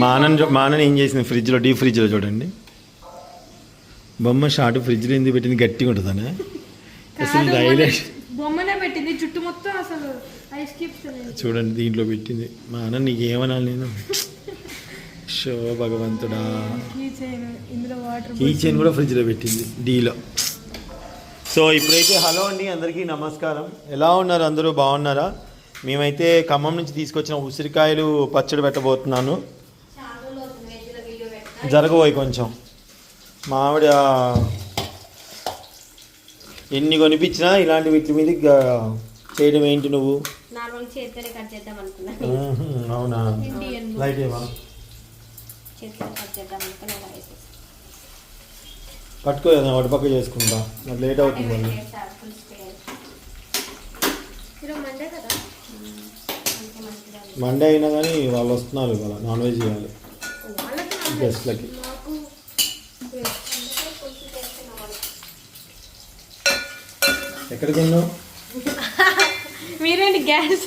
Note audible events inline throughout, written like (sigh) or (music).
మా ఆనంద్ మా ఆనంద్ ఏం చేసింది ఫ్రిడ్జ్లో? డీప్ ఫ్రిడ్జ్లో చూడండి. బొమ్మ షార్ట్ ఫ్రిడ్జ్లో ఎందుకు పెట్టింది? గట్టిగా ఉంటుందనే. అసలు హైలైట్ బొమ్మనే పెట్టింది. చుట్టూ మొత్తం అసలు ఐస్ క్యూబ్స్ చూడండి దీంట్లో పెట్టింది. మా ఆనంద్ నీకు ఏమనాలి నేను షో భగవంతుడా చైన్ కూడా ఫ్రిడ్జ్లో పెట్టింది డీలో. సో ఇప్పుడైతే హలో అండి అందరికీ నమస్కారం. ఎలా ఉన్నారు అందరూ? బాగున్నారా? మేమైతే ఖమ్మం నుంచి తీసుకొచ్చిన ఉసిరికాయలు పచ్చడి పెట్టబోతున్నాను. జరగబోయి కొంచెం. మా ఆవిడ ఎన్ని కొనిపించినా ఇలాంటి వీటి మీద చేయడం ఏంటి నువ్వు? అవునా? లైట్ ఏమా? చేతితో కట్ చేద్దాం అనుకున్నా అలా వేసేసి పట్టుకో ఏదైనా ఒకటి పక్క చేసుకుంటా. నాకు లేట్ అవుతుంది మళ్ళీ. మండే అయినా కానీ వాళ్ళు వస్తున్నారు ఇవాళ నాన్ వెజ్ చేయాలి గెస్ట్లకి. ఎక్కడికి వెళ్ళావు? మీరేంటి గ్యాస్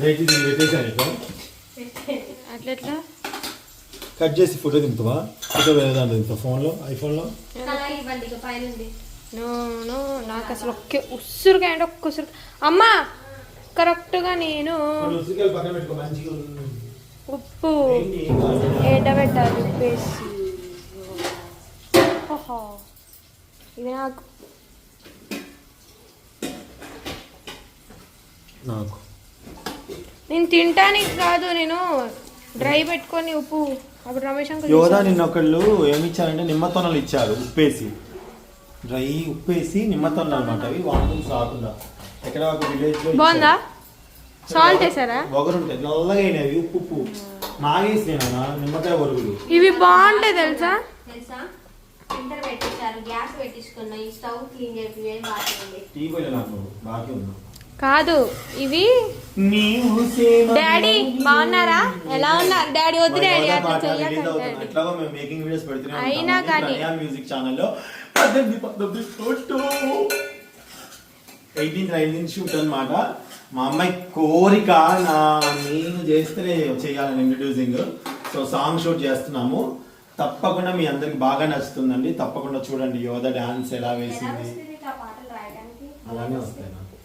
డైట్ ఇది పెట్టేసాను ఇక. అట్లా ఎట్లా కట్ చేసి ఫోటో దింపుతావా? ఫోటో వేరే దాంట్లో ఫోన్లో? ఐఫోన్లో? నో నో నాకు అసలు ఒకే ఉస్సురుగా అంటే ఒక్క ఉసురు అమ్మా! కరెక్ట్గా నేను ఉప్పు. ఎండబెట్టాలి ఉప్పేసి ఇది నాకు. నాకు. నేను తింటానికి కాదు నేను డ్రై పెట్టుకొని ఉప్పు. అప్పుడు రమేష్ అంకుల్ యోధా. నిన్న ఒకళ్ళు ఏమి ఇచ్చారంటే నిమ్మతొనలు ఇచ్చారు ఉప్పేసి. డ్రై ఉప్పేసి నిమ్మతొనలు అనమాట అవి వాటర్ రాకుండా ఎక్కడ ఒక విలేజ్లో బాగుందా? సాల్ట్ వేసారా? ఒకరుంటాయి నల్లగా అయినవి ఉప్పు ఉప్పు. మాగేసినా నిమ్మకాయ ఒరుగులు ఇవి బాగుంటాయి తెలుసా? తెలుసా? పెట్టించారు గ్యాస్ పెట్టించుకున్నా. ఈ స్టవ్ క్లీన్ చేసి టీ నాకు బాకీ ఉన్నా కాదు. ఇవి డాడీ బాగున్నారా? ఎలా ఉన్నారు? డాడీ వద్దు డాడీ. అయినా కానీ. మ్యూజిక్ ఛానల్లో పద్దెనిమిది పంతొమ్మిది ఫోటో. ఎయిటీన్ నైన్టీన్ షూట్ అన్నమాట. మా అమ్మాయి కోరిక నా నేను చేస్తేనే చేయాలని ఇంట్రడ్యూసింగ్ సో సాంగ్ షూట్ చేస్తున్నాము. తప్పకుండా మీ అందరికి బాగా నచ్చుతుందండి. తప్పకుండా చూడండి యోధ డాన్స్ ఎలా వేసింది. అలానే వస్తాయి నాకు.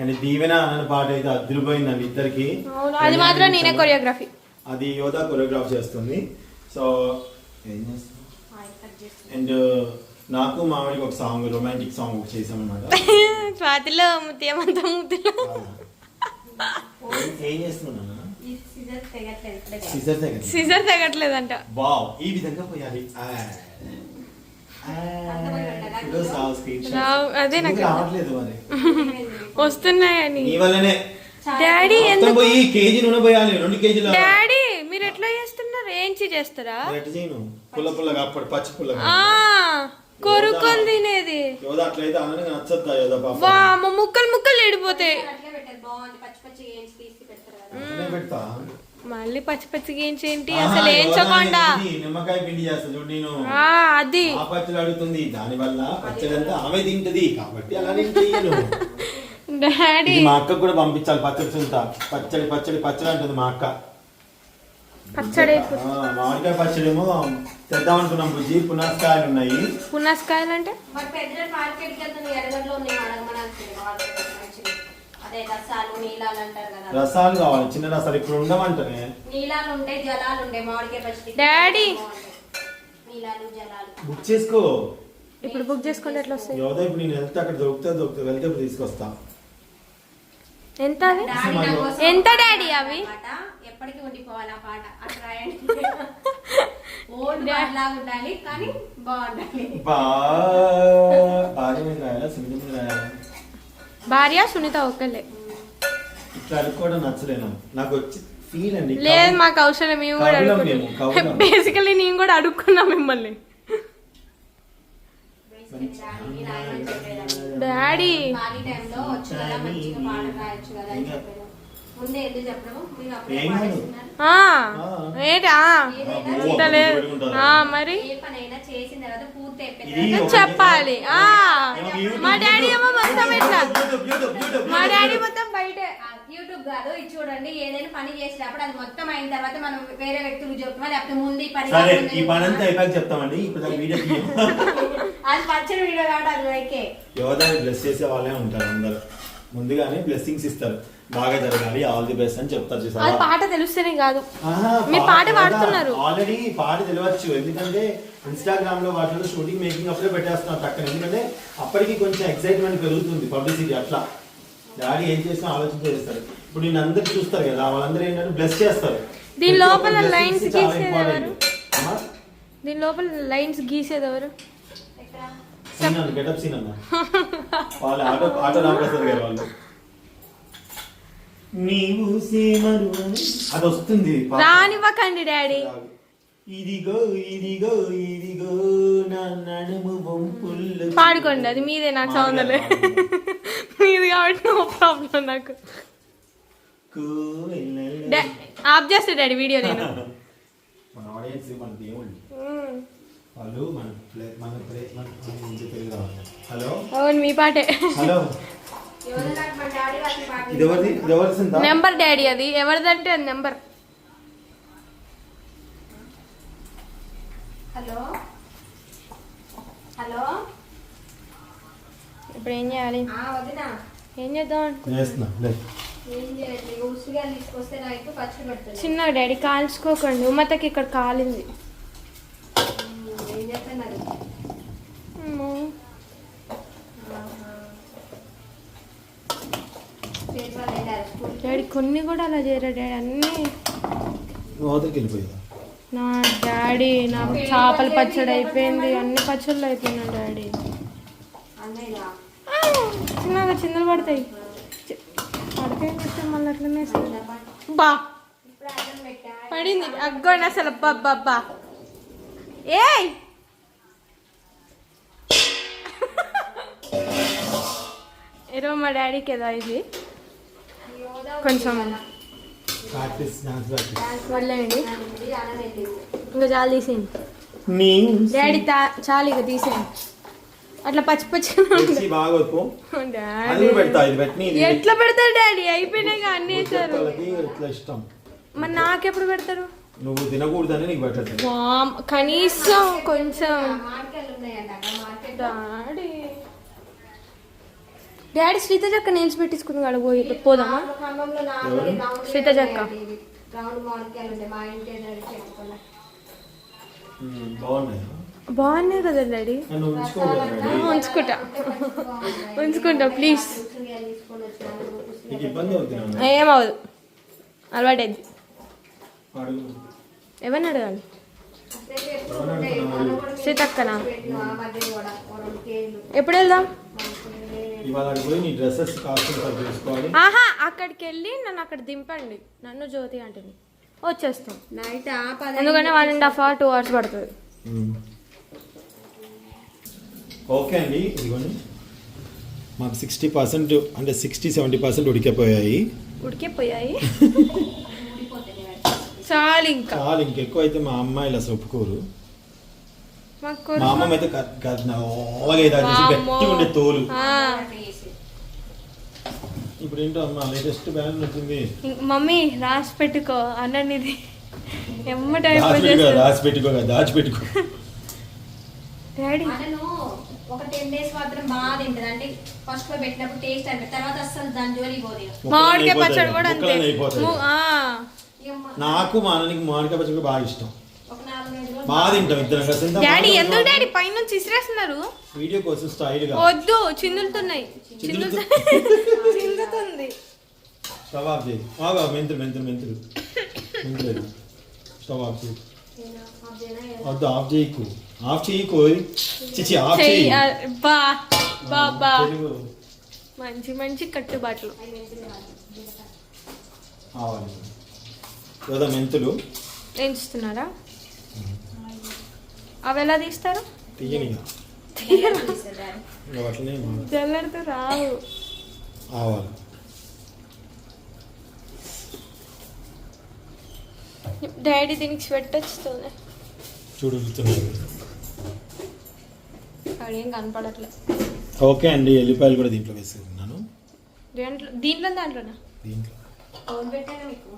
అండ్ దీవెన అన్న పాట అయితే అదిరిపోయిందండి ఇద్దరికి. అది మాత్రం నేనే కొరియోగ్రఫీ అది యోధా కొరియోగ్రాఫ్ చేస్తుంది. సో ఏం చేస్తాం ఆయిల్ కట్ చేసి అండ్ నాకు మామిడికి ఒక సాంగ్ రొమాంటిక్ సాంగ్ ఒకటి చేసామన్నమాట స్వాతిలో (laughs) ముత్యమంత ముద్దులో ఏం సీజర్ వావ్ ఈ విధంగా పోయాలి. అదే నాకు రావట్లేదు మరి? వస్తున్నాయని. నీ వల్లనే. డాడీ ఎందుకు పోయి కేజీ నూనె పోయాలి రెండు కేజీల డాడీ ఏంచి చేస్తారా? ఎట్ట చేయను? పుల్ల పుల్లగా అప్పటి పచ్చి పుల్లగా. ఆ కొరుకొని తినేది. అట్లయితే నచ్చద్దా పాప? ముక్కలు ముక్కలు ఎడిపోతాయి పచ్చి పచ్చి పెడతా. మళ్ళీ పచ్చి పచ్చిగా ఏంచి ఏంటి? అసలు ఏంచకుండా. ఇది నిమ్మకాయ పిండి చేస్తా చూడు నేను. ఆ అది. ఆ పచ్చడి అడుగుతుంది. దాని వల్ల పచ్చడి అంతా ఆమె తింటది. కాబట్టి అలా నేను చెయ్యను. (laughs) డాడీ. మా అక్కకు కూడా పంపించాలి పచ్చడి చుంత పచ్చడి పచ్చడి పచ్చడి అంటుంది మా అక్క. పచ్చడి. మామిడికాయ పచ్చడి ఏమో తెద్దాం అనుకున్నాం బుజ్జి. పునాస్కాయలు ఉన్నాయి. పునస్కాయలు అంటే? రసాలు నీలాలు అంటారు కదా. రసాలు కావాలి చిన్న రసాలు ఇప్పుడు నీలాలు జలాలు మామిడికాయ పచ్చడి డాడీ. బాగుంటాయి. నీలాలు జలాలు. బుక్ చేసుకో. ఇప్పుడు బుక్ చేసుకుంటే ఎట్లా వస్తాయి? ఇప్పుడు నేను వెళ్తే అక్కడ దొరికితే దొరికితే వెళ్తే ఇప్పుడు తీసుకొస్తా. ఎంత ఎంత డాడీ అవి? పాట. ఎప్పటికీ ఉండిపోవాలి ఆ పాట? అట్లా (laughs) ఉండాలి కానీ బాగుండాలి. భార్య సునీత ఇట్లా నాకు. వచ్చి ఫీల్ అండి. లేదు మాకు అవసరం మేము కూడా అడుగుకున్నాం. బేసికలీ నేను కూడా అడుక్కున్నా మిమ్మల్ని. డాడీ. ఖాళీ టైంలో వచ్చు కదా మంచిగా పాట రాయొచ్చు కదా అని చెప్పాను ముందే ఎందుకు చెప్పడము? మీరు అప్పుడే ఏంటా? లేదు ఏ పనైనా చేసిన తర్వాత పూర్తి అయిపోయిన తర్వాత చెప్పాలి. ఆ. మా డాడీ ఏమో మొత్తం ఇట్లా. యూట్యూబ్, మా. డాడీ మొత్తం బయటే. ఆ యూట్యూబ్ కాదు ఇది చూడండి ఏదైనా పని చేసినప్పుడు అది మొత్తం అయిన తర్వాత మనం వేరే వ్యక్తులకు చెప్తామా లేకపోతే ముందు ఈ పని సరే కాకముందే ఈ పని అంతా? అయిపోయాక చెప్తామండి ఇప్పుడు దాని వీడియో తీయం. అది పచ్చని వీడియో కాబట్టి అది ఓకే. యోధాని బ్లెస్ చేసే వాళ్ళే ఉంటారు అందరు. ముందుగానే బ్లెస్సింగ్స్ ఇస్తారు. బాగా జరగాలి ఆల్ ది బెస్ట్ అని చెప్తారు అది చూసారా పాట తెలుస్తేనే కాదు. మీరు పాట పాడుతున్నారు. ఆల్రెడీ పాట తెలియచ్చు ఎందుకంటే ఇన్స్టాగ్రామ్లో వాటిలో షూటింగ్ మేకింగ్ అప్పుడే పెట్టేస్తున్నారు పక్కన ఎందుకంటే అప్పటికి కొంచెం ఎక్సైట్మెంట్ పెరుగుతుంది పబ్లిసిటీ అట్లా. డాడీ ఏం చేసినా ఆలోచన చేస్తారు. ఇప్పుడు నేను అందరికి చూస్తారు కదా వాళ్ళందరూ ఏంటంటే బ్లెస్ చేస్తారు. దీని లోపల blessings lines చాలా గీసేది important. ఎవరు? అమ్మా, దీని లోపల లైన్స్ గీసేది ఎవరు? సీన్ అన్న గెటప్ సీన్ అన్న. (laughs) వాళ్ళ ఆటో ఆటో రామప్రసాద్ గారు వాళ్ళు. నీవు సీమరు అది వస్తుంది. రానివ్వకండి డాడీ ఇదిగో ఇదిగో ఇదిగో నా నడుము వంపుల్లో పాడుకోండి అది మీదే నాకు సౌందర్య మీది కాబట్టి నో ప్రాబ్లం నాకు ఆఫ్ చేస్తా డాడీ వీడియో నేను మన ఆడియన్స్ మన దేవుళ్ళు వాళ్ళు మన మన మన హలో అవును మీ పాటే హలో నెంబర్ డాడీ అది. ఎవరిదంటే అది నెంబర్. హలో? హలో? ఇప్పుడు ఏం చేయాలి? ఏం చేద్దాం చిన్న డాడీ కాల్చుకోకండి. ఉమ్మతకి ఇక్కడ కాలింది. ఏం చేస్తున్నారు అమ్మో. చేతి వాళ్ళు వెళ్ళారు స్కూల్ డాడీ కొన్ని కూడా అలా చేయరా డాడీ? అన్నీ అవతలికి నా డాడీ నాకు చేపల పచ్చడి అయిపోయింది. అన్ని పచ్చళ్ళు అయిపోయినా డాడీ. చిన్నగా చిందలు పడతాయి. పడిపోయింది మళ్ళీ అట్లనే. బా. ఇప్పుడు అన్నం పెట్టా పడింది అగ్గోండి అసలు అబ్బా. ఏయ్! (laughs) ఏరో మా డాడీకి ఏదో ఇది. కొంచెం. వదిలేయండి. ఇంకా చాలు తీసేయండి. డాడీ తా- చాలు ఇక తీసేయండి. అట్లా పచ్చి ఇది ఎట్లా పెడతారు డాడీ? అయిపోయినాయి అన్ని వేసారు మరి నాకెప్పుడు పెడతారు? నువ్వు తినకూడదని నీకు పెట్టదు కనీసం కొంచెం. డాడీ. అక్క. రౌండ్ మామిడికాయలు ఉంటాయి మా ఇంటి ఎదురు చెట్టుకున్నా బాగున్నాయి. బాగున్నాయి కదా డాడీ ఉంచుకుంటా. (laughs) ఉంచుకుంటా ప్లీజ్ ఏమవదు అలవాటైంది. ఎవరిని అడగాలి? కూడా కేజీలు. ఎప్పుడు వెళ్దాం? ఇవాళ అక్కడికి పోయి నీ డ్రెస్సెస్ కాస్ట్యూమ్స్ చూసుకోవాలి. ఆహా అక్కడికి వెళ్ళి నన్ను అక్కడ దింపండి. నన్ను జ్యోతి అంటుంది. వచ్చేస్తాం. నైట్ ఎందుకంటే one and half hour two hours పడుతుంది. ఓకే అండి ఇదిగోండి. మాకు సిక్స్టీ పర్సెంట్ అంటే సిక్స్టీ సెవెంటీ పర్సెంట్ ఉడికిపోయాయి. ఉడికిపోయాయి. చాలు ఇంకా. చాలా ఇంకెక్కువ అయితే మా అమ్మాయిలు అసలు ఒప్పుకోరు. మాకు మా అమ్మమ్మ అయితే ఉండే తోలు. ఆ, ఇప్పుడు ఏంటో అమ్మ లేటెస్ట్ బ్యాండ్ ఉంటుంది ఇంక మమ్మీ రాసి పెట్టుకో అన్నది ఇది ఎమ్మట దాచిపెట్టుకో దాచిపెట్టుకో దాచిపెట్టుకో డాడీ అన్నను ఒక టెన్ డేస్ మాత్రం బాగా తింటది. అంటే ఫస్ట్లో పెట్టినప్పుడు టేస్ట్ అనిపి తర్వాత అసలు దాని జోలికి పోదు. మామిడికాయ పచ్చడి కూడా అంతే. నాకు మా అన్నకి మామిడికాయ పచ్చడి బాగా ఇష్టం ఒక నాలుగు ఐదు రోజులు బాగా తింటాం ఇద్దరం కలిసి. ఎంత డాడీ ఎందుకు డాడీ? పైనుంచి ఇసిరేస్తున్నారు వీడియో కోసం స్టైల్గా వద్దు చిందులుతున్నాయి చిందులు చిందుతుంది స్టవ్ ఆఫ్ చేయి. బాగా మెంతులు మెంతులు మెంతులు. మెంతులు స్టవ్ ఆఫ్ చేయి. నేను ఆ జనం ఏదో వద్దు ఆఫ్ చేయకు. ఆఫ్ చేయకు చిచి ఆఫ్ చెయ్యి చేయి. ఆ, బా బా బా. తెలుగు. మంచి మంచి కట్టుబాట్లు. మెంతులు? కాదు, ఎంచుతున్నారా అవి ఎలా తీస్తారు జల్లడితో రావు. ఆవాలి. డాడీ దీనికి స్వెట్ వచ్చుతుంది చూడుతున్నారు అదేం కనపడట్లేదు ఓకే అండి ఎల్లిపాయలు కూడా దీంట్లో వేసుకున్నాను దీంట్లో? దీంట్లో దాంట్లోనా? దీంట్లో. ఫోన్ పెట్టాను మీకు?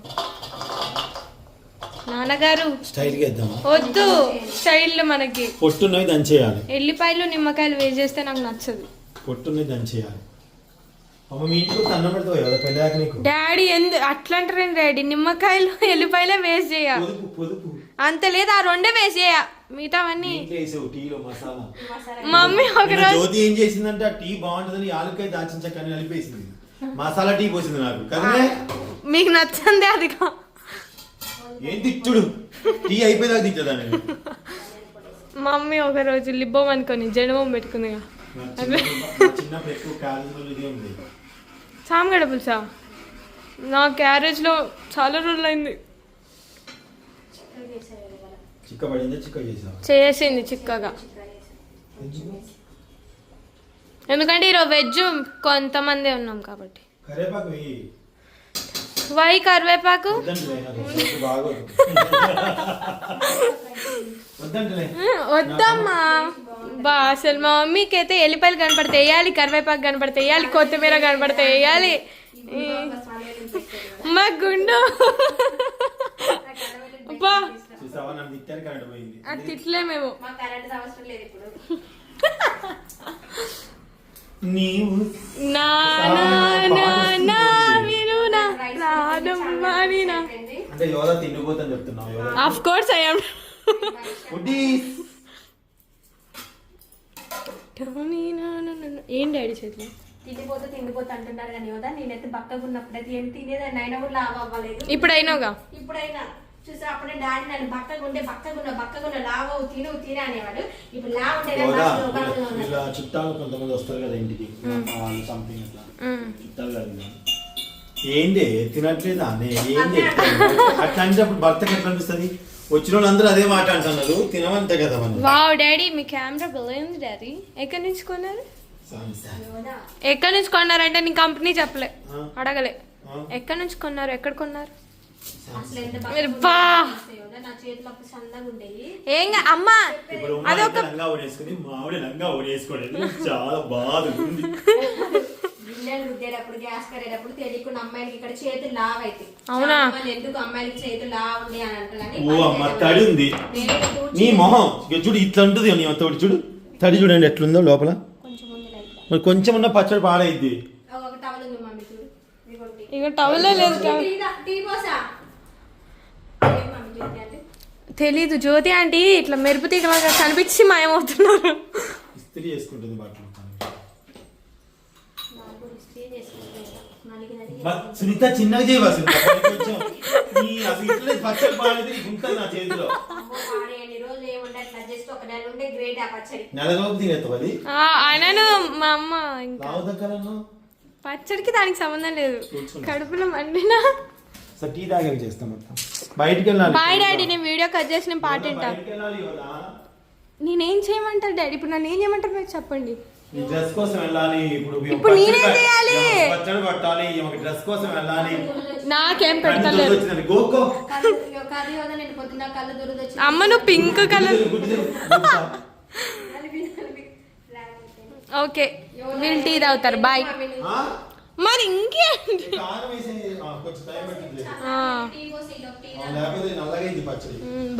నాన్నగారు ఇద్దామా వద్దు స్టైల్ మనకి. పొట్టున్నవి దంచేయాలి. ఎల్లిపాయలు నిమ్మకాయలు వేస్ట్ చేస్తే నాకు నచ్చదు. పొట్టున్నవి దంచేయాలి. డాడీ ఎందు అట్లా అంటారేంటి డాడీ? నిమ్మకాయలు (laughs) ఎల్లిపాయలే వేస్ట్ చేయ. పొదుపు పొదుపు. అంత లేదు ఆ రెండే వేస్ట్ చేయ. మిగతావన్నీ మమ్మీ ఒక రోజు జ్యోతి ఏం చేసిందంటే టీ బాగుంటుందని దాచిన కలిపేసింది మసాలా టీ పోసింది నాకు. మీకు నచ్చంది అది కా- ఏం తిట్టుడు టీ అయిపోయేదాకా తిట్టదా నేను? మమ్మీ ఒక రోజు లిబ్బం అనుకొని జడమం పెట్టుకుంది చిన్నప్పుడు- ఎక్కువ క్యాలరీలు ఇదే ఉంది సామగడ పులుసా? నా క్యారేజ్లో చాలా రోజులు అయింది చిక్క పడిందా? చిక్క చేసావా? చేసింది చిక్కగా. ఎందుకంటే ఈరోజు వెజ్ కొంతమంది ఉన్నాం కాబట్టి. కరేపాకు వెయ్యి వై కరివేపాకు? వద్దమ్మా. బా అసలు మా మమ్మీకి అయితే ఎల్లిపాయలు కనపడితే వేయాలి కరివేపాకు కనపడితే వేయాలి కొత్తిమీర కనపడితే వేయాలి. మా గుండు. అది తిట్లే మేము. మా కరెంట్ అవసరం లేదు ఇప్పుడు. నీవు నా అంటే తిండిపోతని చెప్తున్నావు ఆఫ్ కోర్స్ ఐఎమ్ ఫుడ్డీస్ ఏం డాడీ చేతులు? తిండిపోతే తిండిపోతే అంటున్నారు కానీ యోదా నేనైతే బక్కగా ఉన్నప్పుడైతే ఏం తినేదాన్ని అయినా కూడా లావ్ అవ్వలేదు. ఇప్పుడు అయినావుగా ఇప్పుడైనా. చూసా అప్పుడే డాడీ నన్ను బక్కగా ఉండే బక్కగా ఉన్న బక్కగా ఉన్న లావ్ అవు తిను తినే అనేవాడు. ఇప్పుడు లావ్ చుట్టాలు కొంతమంది వస్తారు కదా ఇంటికి. వాళ్ళు సంథింగ్ అట్లా. చుట్టాలు కదా ఏంటి తినట్లేదా? అనే ఏంటి అట్లా అంటే అప్పుడు భర్తకి ఎట్లా అనిపిస్తుంది? వచ్చిన వాళ్ళందరూ అదే మాట అంటున్నారు. తినమంతే కదా మనం వావ్ డాడీ మీ కెమెరా ఉంది డాడీ. ఎక్కడి నుంచి కొన్నారు? ఎక్కడి నుంచి కొన్నారంటే నీ కంపెనీ చెప్పలే. అడగలే. ఎక్కడి నుంచి కొన్నారు? ఎక్కడ కొన్నారు? ఏం అమ్మా! అదొక లంగా చాలా బాధ గిన్నెలు రుద్దేటప్పుడు గ్యాస్ కరేటప్పుడు తెలియకుండా అమ్మాయిలకి ఇక్కడ చేతులు లావ్ అవునా? ఎందుకు అమ్మాయిలకి చేతులు లావ్ ఉంది అని అంటారని ఓ అమ్మ తడి ఉంది నీ మొహం ఇక చూడు ఇట్లా ఉంటుంది నీ చూడు. తడి చూడండి ఎట్లుందో లోపల. మరి కొంచెం ఉన్న పచ్చడి పాడైద్ది. ఇక టవలే లేదు తెలీదు జ్యోతి ఆంటీ ఇట్లా మెరుపు లాగా కనిపించి మాయమవుతున్నారు. ఇస్త్రీ చేసుకుంటుంది బట్టలు నాకు కూడా ఇస్త్రీ చేసుకుంటా నలిగి నలిగి బా, సునీత చిన్నగా చేయవా సునీత? కొంచెం అసలు ఇట్లే పచ్చడి నీకు ఉంటుంది నా చేతిలో. నెలలోపు తినేస్తావు అది? మా అమ్మ ఇంకా పచ్చడికి దానికి సంబంధం లేదు. కడుపులో మండినా? సో టీ తాగాక చేస్తాం మొత్తం. బయటికి వెళ్ళాలి. బాయ్ డాడీ నేను వీడియో కట్ చేసి నేను పాట వింటా. బయటికి వెళ్ళాలి కదా నేనేం చేయమంటారు డాడీ? ఇప్పుడు నన్ను ఏం చేయమంటారు మీరు చెప్పండి. నీ డ్రెస్ కోసం వెళ్ళాలి. ఇప్పుడు ఇప్పుడు నేనేం చేయాలి? ఈమె పచ్చడి పట్టాలి ఈమె డ్రెస్ కోసం వెళ్ళాలి. నాకేం వచ్చినది. గోకో అమ్మ నువ్వు పింక్ కలర్. ఓకే వీళ్ళు టీ తాగుతారు. బాయ్? మరి ఇంకేంటి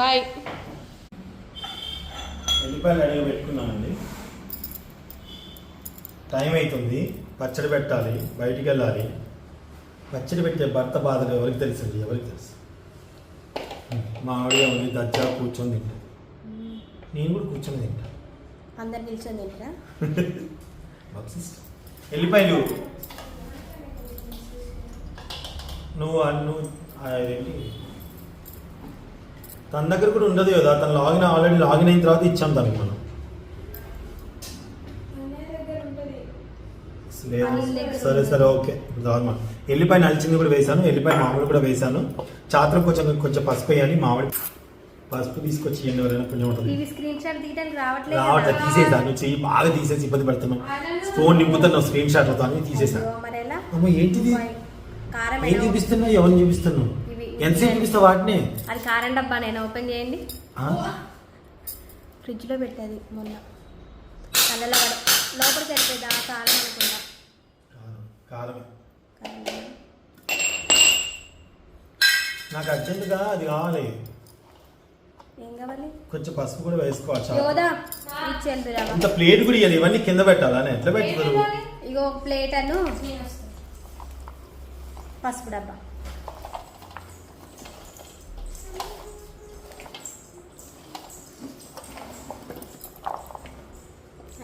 బాయ్ ఎల్లిపాయలు అడిగి పెట్టుకున్నానండి. టైం అవుతుంది. పచ్చడి పెట్టాలి బయటికి వెళ్ళాలి. పచ్చడి పెట్టే భర్త బాధలు ఎవరికి తెలుసండి? ఎవరికి తెలుసు? మా ఆవిడ ఉంది దచ్చా కూర్చొని తింటా నేను కూడా కూర్చొని తింటా. అందరు నిల్చొని sister. ఎల్లిపాయలు నువ్వు. అన్ను అదేంటి తన దగ్గర కూడా ఉండదు కదా. తను లాగిన్ ఆల్రెడీ లాగిన్ అయిన తర్వాత ఇచ్చాం తనకి మనం. సరే సరే ఓకే. నార్మల్ ఎల్లిపాయ నలిచింది కూడా వేసాను ఎల్లిపాయ మామిడి కూడా వేసాను చాత్రం కొంచెం కొంచెం పసుపు వేయాలి మామిడి పసుపు తీసుకొచ్చి ఎవరైనా కొంచెం ఉంటుంది. షాట్ రావట్లేదు తీసేసాను చెయ్యి బాగా తీసేసి ఇబ్బంది పెడుతున్నావు ఫోన్ నింపుతున్నావు స్క్రీన్ షాట్లతో అని తీసేసాను అమ్మ ఏంటిది? ఏం చూపిస్తున్నావు ఎవరిని చూపిస్తున్నావు? ఎంతసేపు చూపిస్తావు వాటిని? అది కారం డబ్బా నేను ఓపెన్ చేయండి? ఫ్రిడ్జ్లో పెట్టేది మొన్న. కళ్ళలో లోపలికి వెళ్ళిపోయింది ఆ కారం అనుకుంటా కారం. నాకు అర్జెంటుగా అది కావాలి. ఏం కావాలి? కొంచెం పసుపు కూడా వేసుకోవాలి ఇంత ప్లేట్ కూడా ఇవ్వాలి ఇవన్నీ కింద పెట్టాలా? ఎట్లా పెట్టుకోరు? ఇగో ప్లేట్ అను పసుపు డబ్బా.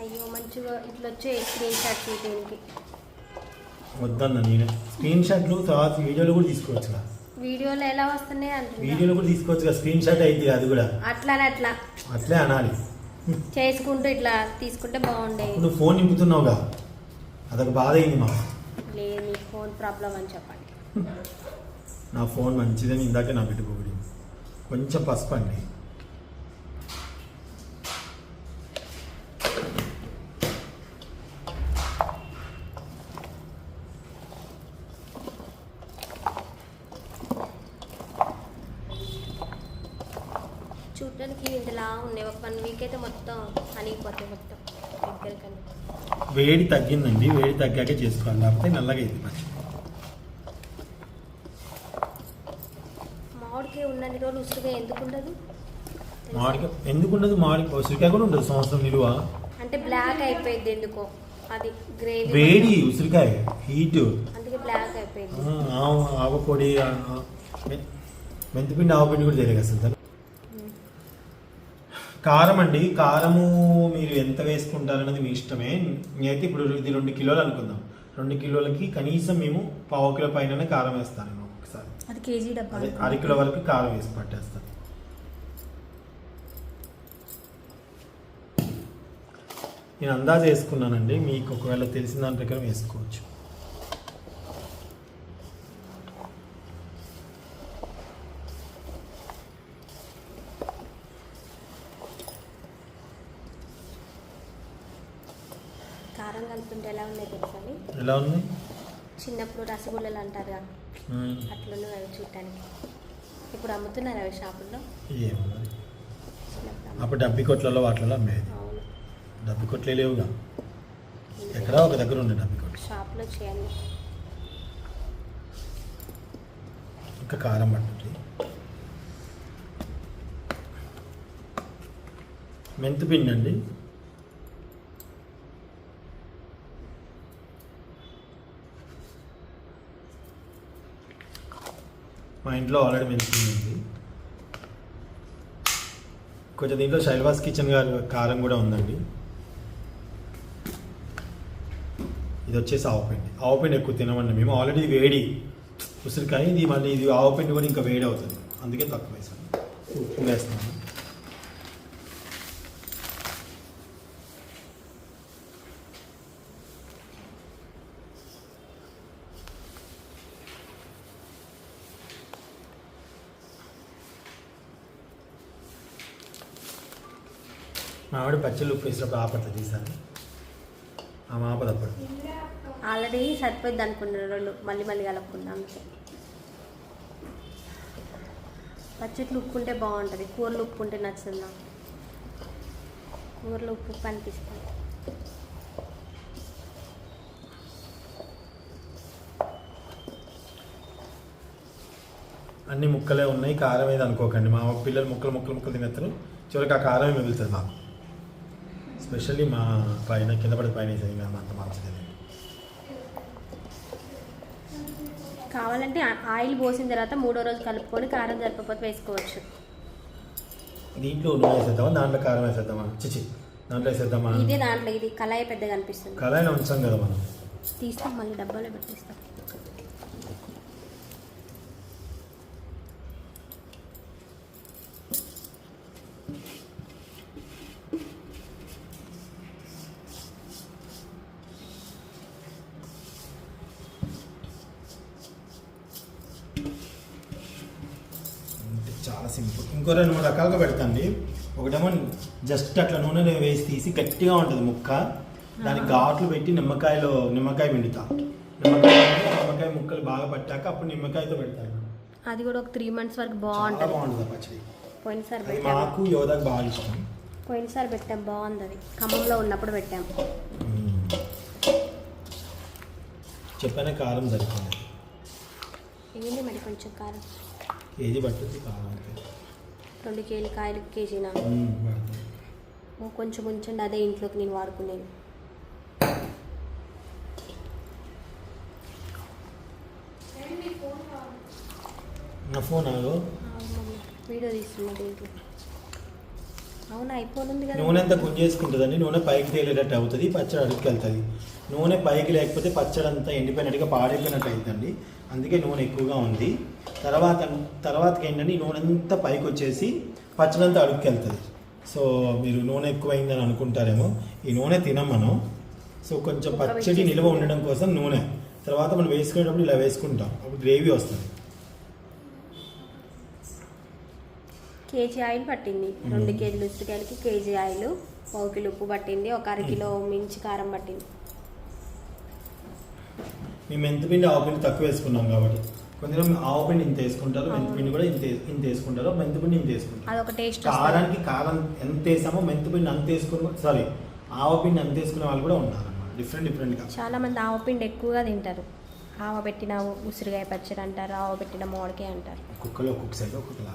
అయ్యో మంచిగా ఇట్లా వచ్చే స్క్రీన్ షాట్ దీనికి వద్దన్న నేనే. స్క్రీన్ షాట్లు తర్వాత వీడియోలో కూడా తీసుకోవచ్చు వీడియోలో ఎలా వస్తున్నాయి అంటున్నా. వీడియోలో కూడా తీసుకోవచ్చు కదా స్క్రీన్ షాట్ అయితే అది కూడా. అట్లానే అట్లా. అట్లే అనాలి. చేసుకుంటూ ఇట్లా తీసుకుంటే బాగుండేది. నువ్వు ఫోన్ నింపుతున్నావుగా. అదొక బాధ అయింది మా లేదు మీ ఫోన్ ప్రాబ్లం అని చెప్పండి. నా ఫోన్ మంచిదని ఇందాకే నా పెట్టుకోబడి కొంచెం పసుపు అండి చూడడానికి ఇంతలా ఉన్నాయి ఒక వన్ వీక్ అయితే మొత్తం అనిగిపోతాయి మొత్తం దగ్గరకని వేడి తగ్గిందండి వేడి తగ్గాక చేసుకోవాలి. లేకపోతే నల్లగా అయింది మామిడికాయ ఉన్నన్ని రోజులు ఉసురుగా ఎందుకు ఉండదు? ఎందుకు ఉండదు? మామిడికాయ ఉసిరికాయ కూడా ఉండదు సంవత్సరం నిలువ. అంటే బ్లాక్ అయిపోయింది ఎందుకో? అది గ్రేవీ వేడి ఉసిరికాయ హీట్ అందుకే బ్లాక్ అయిపోయింది ఆవపొడి ఆ, ఆ, మె- మెంతిపిండి ఆవపిండి కూడా తెలియదు అసలు కారం అండి కారము మీరు ఎంత వేసుకుంటారన్నది మీ ఇష్టమే. నేనైతే ఇప్పుడు ఇది రెండు కిలోలు అనుకుందాం. రెండు కిలోలకి కనీసం మేము పావు కిలో పైన కారం వేస్తాను నేను ఒకసారి. అది కేజీ డబ్బా అదే అరకిలో వరకు కారం వేసి పట్టేస్తాను నేను అందాజు వేసుకున్నానండి. మీకు ఒకవేళ తెలిసిన దాని ప్రకారం వేసుకోవచ్చు. కారం కలుపుతుంటే ఎలా ఉన్నాయి తెలుసా అవి? ఎలా ఉంది చిన్నప్పుడు రసగుల్లలు అంటారు కదా మ్మ్. అట్లున్నాయి అవి చూడటానికి. ఇప్పుడు అమ్ముతున్నారు అవి షాపుల్లో? అప్పుడు డబ్బి కొట్లలో వాటిలలో అమ్మేది. డబ్బి కొట్లే లేవుగా. ఎక్కడ ఒక దగ్గర ఉండే డబ్బి కొట్లు. షాప్లో చేయండి ఇంకా కారం పట్టుంది. మెంతిపిండి అండి? మా ఇంట్లో ఆల్రెడీ మెంతిపిండి ఉంది కొంచెం దీంట్లో శైలవాస్ కిచెన్ గారి కారం కూడా ఉందండి. ఇది వచ్చేసి ఆవపిండి ఆవపిండి ఎక్కువ తినమండి మేము. ఆల్రెడీ వేడి. ఉసిరికాయ ఇది మళ్ళీ ఇది ఆవపిండి కూడా ఇంకా వేడి అవుతుంది. అందుకే తక్కువ వేసాను ఉప్పు వేస్తున్నాను. ఆవిడ పచ్చళ్ళు ఉప్పు వేసినప్పుడు ఆపట్ల తీసాను. ఆమె ఆపదప్పుడు ఆల్రెడీ సరిపోయింది అనుకున్నారు వాళ్ళు మళ్ళీ మళ్ళీ కలుపుకుందాం పచ్చట్లు ఉప్పు ఉంటే బాగుంటుంది. కూరలు ఉప్పు ఉంటే నచ్చుతుంది నాకు. కూరలు ఉప్పు ఉప్పు అనిపిస్తుంది. అన్ని ముక్కలే ఉన్నాయి. కారం ఏది అనుకోకండి. మా పిల్లలు ముక్కలు ముక్కలు ముక్కలు తినేస్తారు. చివరికి ఆ కారమే మిగులుతుంది మాకు. స్పెషల్లీ మా పైన కింద పడి పైన వేసేది మేము అంత మంచిది కావాలంటే ఆయిల్ పోసిన తర్వాత మూడో రోజు కలుపుకొని కారం సరిపోతే వేసుకోవచ్చు. దీంట్లో నూనె వేసేద్దామా? దాంట్లో కారం వేసేద్దామా? చిచి దాంట్లో వేసేద్దామా? ఇదే దాంట్లో ఇది కళాయి పెద్దగా అనిపిస్తుంది. కళాయిలో ఉంచాం కదా మనం. తీస్తాం మళ్ళీ డబ్బాలో పెట్టేస్తాం అంటే చాలా సింపుల్ ఇంకో రెండు మూడు రకాలుగా పెడతాండి ఒకటేమో జస్ట్ అట్లా నూనెలో వేసి తీసి గట్టిగా ఉంటుంది ముక్క. దానికి ఘాట్లు పెట్టి నిమ్మకాయలో నిమ్మకాయ పిండుతా నిమ్మకాయ ముక్కలు బాగా పట్టాక అప్పుడు నిమ్మకాయతో పెడతాను. అది కూడా ఒక త్రీ మంత్స్ వరకు బాగుంటుంది. బాగుంటుంది పచ్చడి. పోయినసారి అది పెట్టాము మాకు యోధాకు బాగా ఇష్టం. పోయినసారి పెట్టాం బాగుంది అది ఖమ్మంలో ఉన్నప్పుడు పెట్టాం. చెప్పానే కారం సరిపోయింది. ఏంటి మరి కొంచెం కారం? కేజీ పట్టుద్ది కారం రెండు కేజీ కాయలు కేజీనా? కొంచెం ఉంచండి అదే ఇంట్లోకి నేను వాడుకునేది. నా ఫోన్ వీడియో తీస్తున్నా దీంట్లో. అవును అయిపోతుంది కదా. నూనె అంతా గుంజేసుకుంటుందండి నూనె పైకి తేలేటట్టు అవుతుంది పచ్చడి అడుగుకి వెళ్తుంది. నూనె పైకి లేకపోతే పచ్చడి అంతా ఎండిపోయినట్టుగా పాడైపోయినట్టు అవుతుంది అందుకే నూనె ఎక్కువగా ఉంది. తర్వాత తర్వాతకి ఏంటంటే నూనె అంతా పైకి వచ్చేసి పచ్చడి అంతా అడుగుకి వెళ్తుంది. సో మీరు నూనె ఎక్కువైందని అనుకుంటారేమో. ఈ నూనె తినం మనం సో కొంచెం పచ్చడి నిల్వ ఉండడం కోసం నూనె. తర్వాత మనం వేసుకునేటప్పుడు ఇలా వేసుకుంటాం. అప్పుడు గ్రేవీ వస్తుంది. కేజీ ఆయిల్ పట్టింది. రెండు కేజీలు ఉసిరికాయలకి కేజీ ఆయిల్. పావు కిలో ఉప్పు పట్టింది. ఒక అర కిలో మించి కారం పట్టింది. మేము మెంతిపిండి ఆవు పిండి తక్కువ వేసుకున్నాం కాబట్టి. కొంచెం ఆవు పిండి ఇంత వేసుకుంటారు మెంతిపిండి కూడా ఇంత ఇంత వేసుకుంటారు మెంతిపిండి ఇంత వేసుకుంటారు. అదొక టేస్ట్ కారానికి కారం ఎంత వేసామో మెంతిపిండి అంత వేసుకుని సారీ ఆవ పిండి అంత వేసుకునే వాళ్ళు కూడా ఉన్నారు అన్నమాట డిఫరెంట్ డిఫరెంట్గా చాలా మంది ఆవపిండి ఎక్కువగా తింటారు. ఆవ పెట్టిన ఉసిరికాయ పచ్చడి అంటారు ఆవ పెట్టిన మామిడికాయ అంటారు. ఒక్కొక్కరు ఒక్కొక్క సైడ్ ఒక్కొక్కలా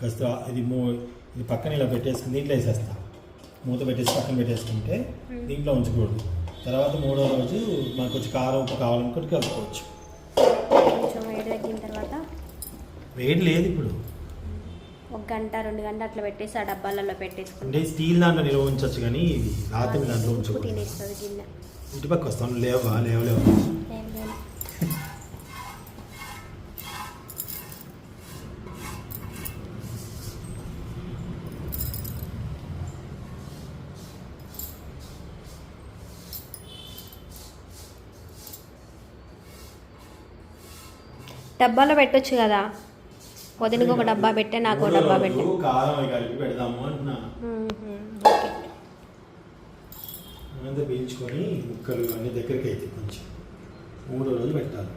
కాస్త ఇది మూ ఇది పక్కన ఇలా పెట్టేసుకుని దీంట్లో వేసేస్తా. మూత పెట్టేసి పక్కన పెట్టేసుకుంటే దీంట్లో ఉంచకూడదు. తర్వాత మూడో రోజు మనకు కొంచెం కారం ఉప్పు కావాలనుకుంటే కలుపుకోవచ్చు. కొంచెం వేడి తగ్గిన తర్వాత వేడి లేదు ఇప్పుడు. ఒక గంట రెండు గంట అట్లా పెట్టేసి ఆ డబ్బాలలో పెట్టేసుకుంటే. అంటే స్టీల్ దాంట్లో నిల్వ ఉంచవచ్చు కానీ ఇది రాత్రి దాంట్లో ఉప్పు ఉంచకూడదు. తినేస్తుంది గిన్నె. ఇంటి పక్క వస్తాను లేవా లేవలేవు? డబ్బాలో పెట్టొచ్చు కదా. వదినకి ఒక డబ్బా పెట్టే నాకు డబ్బా పెట్టే. పీల్చుకొని ముక్కలు అన్ని దగ్గరికి అయితే కొంచెం. మూడో రోజు పెట్టాలి.